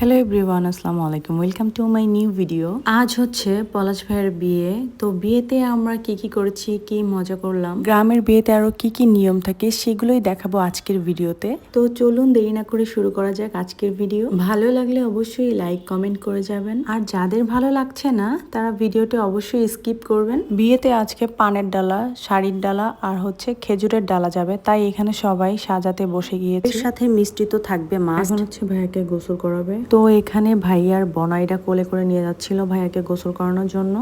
Hello everyone আসসালামু আলাইকুম। Welcome to my new video আজ হচ্ছে পলাশ ভাইয়ের বিয়ে। তো বিয়েতে আমরা কি কি করেছি কি মজা করলাম? গ্রামের বিয়েতে আরও কি কি নিয়ম থাকে সেগুলোই দেখাবো আজকের ভিডিওতে। তো চলুন দেরি না করে শুরু করা যাক আজকের ভিডিও ভালো লাগলে অবশ্যই লাইক কমেন্ট করে যাবেন। আর যাদের ভালো লাগছে না তারা ভিডিওটি অবশ্যই স্কিপ করবেন। বিয়েতে আজকে পানের ডালা শাড়ির ডালা আর হচ্ছে খেজুরের ডালা যাবে। তাই এখানে সবাই সাজাতে বসে গিয়েছে। এর সাথে মিষ্টি তো থাকবে মা এখন হচ্ছে ভাইয়াকে গোসল করাবে। তো এখানে ভাইয়ার বনাইটা কোলে করে নিয়ে যাচ্ছিল ভাইয়াকে গোসল করানোর জন্য।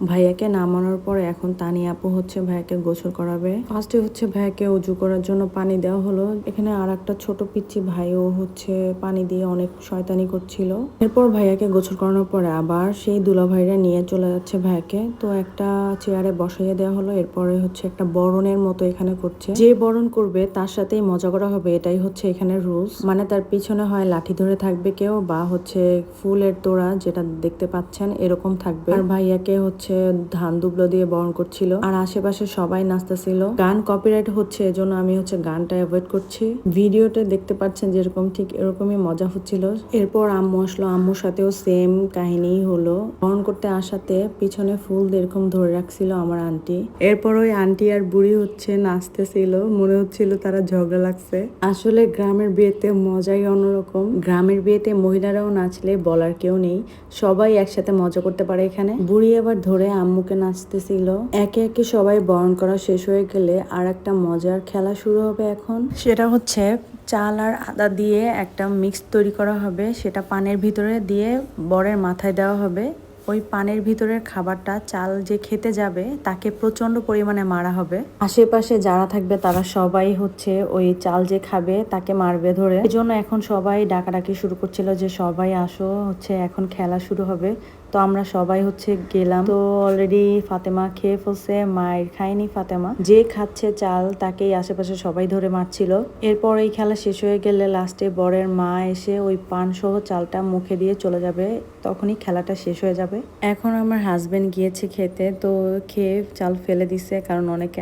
ভাইয়াকে নামানোর পর এখন তানি আপু হচ্ছে ভাইয়াকে গোসল করাবে। ফার্স্টে হচ্ছে ভাইয়াকে উজু করার জন্য পানি দেওয়া হলো। এখানে আর একটা ছোট পিচ্ছি ভাইও হচ্ছে পানি দিয়ে অনেক শয়তানি করছিল। এরপর ভাইয়াকে গোসল করানোর পরে আবার সেই দুলা ভাইরা নিয়ে চলে যাচ্ছে ভাইয়াকে। তো একটা চেয়ারে বসাইয়ে দেওয়া হলো। এরপরে হচ্ছে একটা বরণের মতো এখানে করছে। যে বরণ করবে তার সাথেই মজা করা হবে। এটাই হচ্ছে এখানে রুলস মানে তার পিছনে হয় লাঠি ধরে থাকবে কেউ বা হচ্ছে ফুলের তোড়া যেটা দেখতে পাচ্ছেন এরকম থাকবে। আর ভাইয়াকে হচ্ছে ধান দুবলো দিয়ে বরণ করছিল। আর আশেপাশে সবাই নাচতেছিল। গান কপিরাইট হচ্ছে, এজন্য আমি হচ্ছে গানটা অ্যাভয়েড করছি। ভিডিওটা দেখতে পাচ্ছেন যেরকম, ঠিক এরকমই মজা হচ্ছিল। এরপর আম্মু আসলো। আম্মুর সাথেও সেম কাহিনী হলো। বরণ করতে আসাতে পিছনে ফুল এরকম ধরে রাখছিল আমার আন্টি এরপর ওই আন্টি আর বুড়ি হচ্ছে নাচতেছিল। মনে হচ্ছিল তারা ঝগড়া লাগছে। আসলে গ্রামের বিয়েতে মজাই অন্যরকম। গ্রামের বিয়েতে মহিলারাও নাচলে বলার কেউ নেই। সবাই একসাথে মজা করতে পারে এখানে। বুড়ি আবার ধরে আম্মুকে নাচতেছিল। একে একে সবাই বরণ করা শেষ হয়ে গেলে আর একটা মজার খেলা শুরু হবে এখন। সেটা হচ্ছে চাল আর আদা দিয়ে একটা মিক্স তৈরি করা হবে। সেটা পানের ভিতরে দিয়ে বরের মাথায় দেওয়া হবে। ওই পানের ভিতরের খাবারটা চাল যে খেতে যাবে, তাকে প্রচণ্ড পরিমাণে মারা হবে। আশেপাশে যারা থাকবে, তারা সবাই হচ্ছে ওই চাল যে খাবে, তাকে মারবে ধরে। এই জন্য এখন সবাই ডাকাডাকি শুরু করছিল যে সবাই আসো, হচ্ছে এখন খেলা শুরু হবে। তো আমরা সবাই হচ্ছে গেলাম। তো অলরেডি ফাতেমা খেয়ে ফেলছে, মায়ের খায়নি ফাতেমা। যে খাচ্ছে চাল, তাকেই আশেপাশে সবাই ধরে মারছিল। এরপর এই খেলা শেষ হয়ে গেলে লাস্টে বরের মা এসে ওই পান সহ চালটা মুখে দিয়ে চলে যাবে। তখনই খেলাটা শেষ হয়ে যাবে। এখন আমার হাজবেন্ড গিয়েছে খেতে, তো খেয়ে চাল ফেলে দিছে, কারণ অনেকে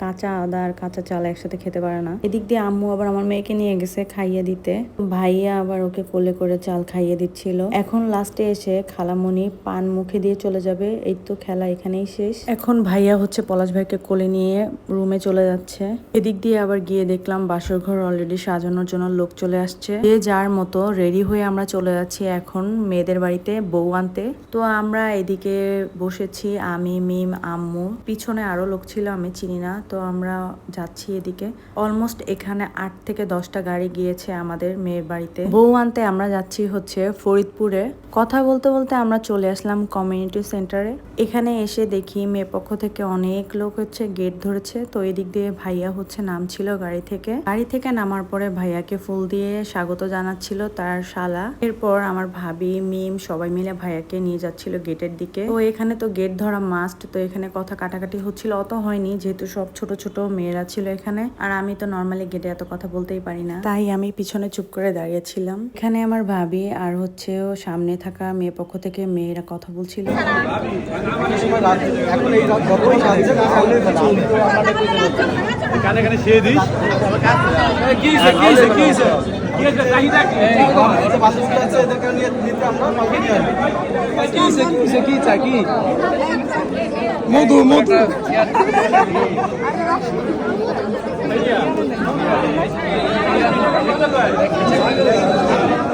কাঁচা আদা আর কাঁচা চাল একসাথে খেতে পারে না। এদিক দিয়ে আম্মু আবার আমার মেয়েকে নিয়ে গেছে খাইয়ে দিতে। ভাইয়া আবার ওকে কোলে করে চাল খাইয়ে দিচ্ছিল। এখন লাস্টে এসে খালামণি পান মুখে দিয়ে চলে যাবে। এই তো খেলা এখানেই শেষ। এখন ভাইয়া হচ্ছে পলাশ ভাইকে কোলে নিয়ে রুমে চলে যাচ্ছে। এদিক দিয়ে আবার গিয়ে দেখলাম বাসর ঘর অলরেডি সাজানোর জন্য লোক চলে আসছে। যে যার মতো রেডি হয়ে আমরা চলে যাচ্ছি এখন মেয়েদের বাড়িতে বউ আনতে। তো আমরা এদিকে বসেছি, আমি, মিম, আম্মু। পিছনে আরও লোক ছিল, আমি চিনি না। তো আমরা যাচ্ছি এদিকে। অলমোস্ট এখানে আট থেকে দশটা গাড়ি গিয়েছে আমাদের মেয়ের বাড়িতে। বউ আনতে আমরা যাচ্ছি হচ্ছে ফরিদপুরে। কথা বলতে বলতে আমরা চলে আসলাম কমিউনিটি সেন্টারে এখানে এসে দেখি মেয়ে পক্ষ থেকে অনেক লোক হচ্ছে গেট ধরেছে। তো এদিক দিয়ে ভাইয়া হচ্ছে নামছিল গাড়ি থেকে। গাড়ি থেকে নামার পরে ভাইয়াকে ফুল দিয়ে স্বাগত জানাচ্ছিল তার শালা। এরপর আমার ভাবি, মিম সবাই মিলে ভাইয়াকে নিয়ে যাচ্ছিল গেটের দিকে। তো এখানে তো গেট ধরা মাস্ট তো এখানে কথা কাটাকাটি হচ্ছিল, অত হয়নি। যেহেতু সব ছোট ছোট মেয়েরা ছিল এখানে, আর আমি তো নর্মালি গেটে এত কথা বলতেই পারি না। তাই আমি পিছনে চুপ করে দাঁড়িয়েছিলাম এখানে আমার ভাবি আর হচ্ছে সামনে থাকা মেয়ে পক্ষ থেকে মেয়েরা কথা বলছিল? মধু মধু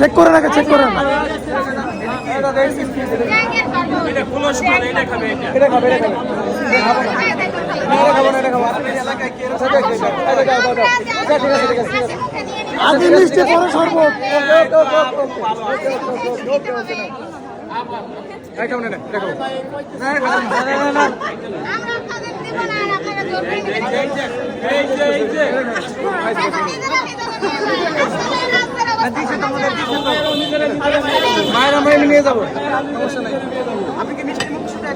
চেক করে রাখে চেক করে রাখে। আগে পরে আমরা মায়ের আমরা নিয়ে যাব। সমস্যা নাই আপনি কি মিষ্টি মুখ শুধু একজনকে করা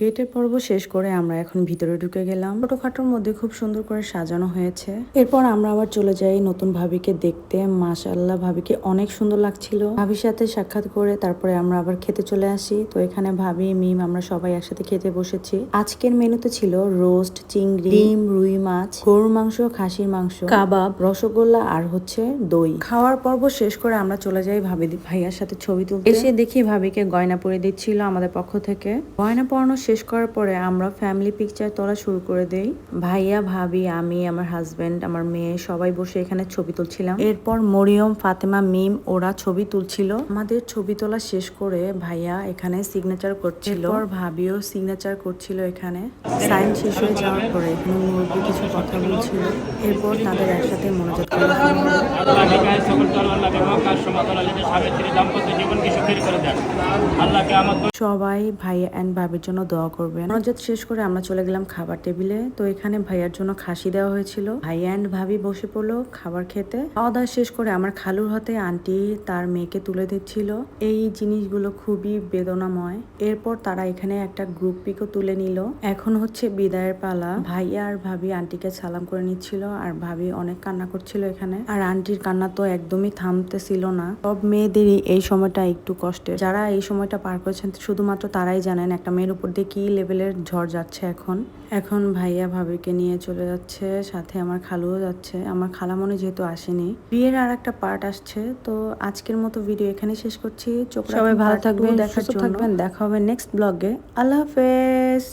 গেটের পর্ব শেষ করে আমরা এখন ভিতরে ঢুকে গেলাম। ছোটখাটোর মধ্যে খুব সুন্দর করে সাজানো হয়েছে। এরপর আমরা আবার চলে যাই নতুন ভাবিকে দেখতে। মাশাল্লাহ ভাবিকে অনেক সুন্দর লাগছিল। ভাবির সাথে সাক্ষাৎ করে তারপরে আমরা আবার খেতে চলে আসি। তো এখানে ভাবি, মিম, আমরা সবাই একসাথে খেতে বসেছি। আজকের মেনুতে ছিল রোস্ট, চিংড়ি, ডিম, রুই মাছ, গরুর মাংস, খাসির মাংস, কাবাব, রসগোল্লা আর হচ্ছে দই। খাওয়ার পর্ব শেষ করে আমরা চলে যাই ভাবি ভাইয়ার সাথে ছবি তুলতে। এসে দেখি ভাবিকে গয়না পরে দিচ্ছিল আমাদের পক্ষ থেকে। গয়না পরানো শেষ করার পরে আমরা ফ্যামিলি পিকচার তোলা শুরু করে দেই। ভাইয়া, ভাবি, আমি, আমার হাজবেন্ড আমার মেয়ে সবাই বসে এখানে ছবি তুলছিলাম। এরপর মরিয়ম, ফাতেমা, মিম, ওরা ছবি তুলছিল। আমাদের ছবি তোলা শেষ করে ভাইয়া এখানে সিগনেচার করছিল। এরপর ভাবিও সিগনেচার করছিল এখানে। সাইন শেষ হয়ে যাওয়ার পরে এখানে মুরব্বী কিছু কথা বলছিল। এরপর তাদের একসাথে মনোযোগ সবাই ভাইয়া অ্যান্ড ভাবির জন্য দোয়া করবেন। মনোজাত শেষ করে আমরা চলে গেলাম খাবার টেবিলে। তো এখানে ভাইয়ার জন্য খাসি দেওয়া হয়েছিল। ভাইয়া অ্যান্ড ভাবি বসে পড়ল খাবার খেতে। খাওয়া দাওয়া শেষ করে আমার খালুর হাতে আন্টি তার মেয়েকে তুলে দিচ্ছিল। এই জিনিসগুলো খুবই বেদনাময়। এরপর তারা এখানে একটা গ্রুপ পিকও তুলে নিল। এখন হচ্ছে বিদায়ের পালা। ভাইয়া আর ভাবি আন্টিকে সালাম করে নিচ্ছিল আর ভাবি অনেক কান্না করছিল এখানে। আর আন্টির কান্না তো একদমই থামতেছিল না। সব মেয়েদেরই এই সময়টা একটু কষ্টের। যারা এই সময়টা পার করেছেন, শুধুমাত্র তারাই জানেন একটা মেয়ের উপর দিয়ে কী লেভেলের ঝড় যাচ্ছে এখন? এখন ভাইয়া ভাবিকে নিয়ে চলে যাচ্ছে সাথে আমার খালুও যাচ্ছে। আমার খালামনি যেহেতু আসেনি। বিয়ের আর একটা পার্ট আসছে তো আজকের মতো ভিডিও এখানে শেষ করছি। চোখ সবাই ভালো থাকবেন দেখা থাকবেন দেখা হবে নেক্সট ব্লগে আল্লাহ হাফেজ!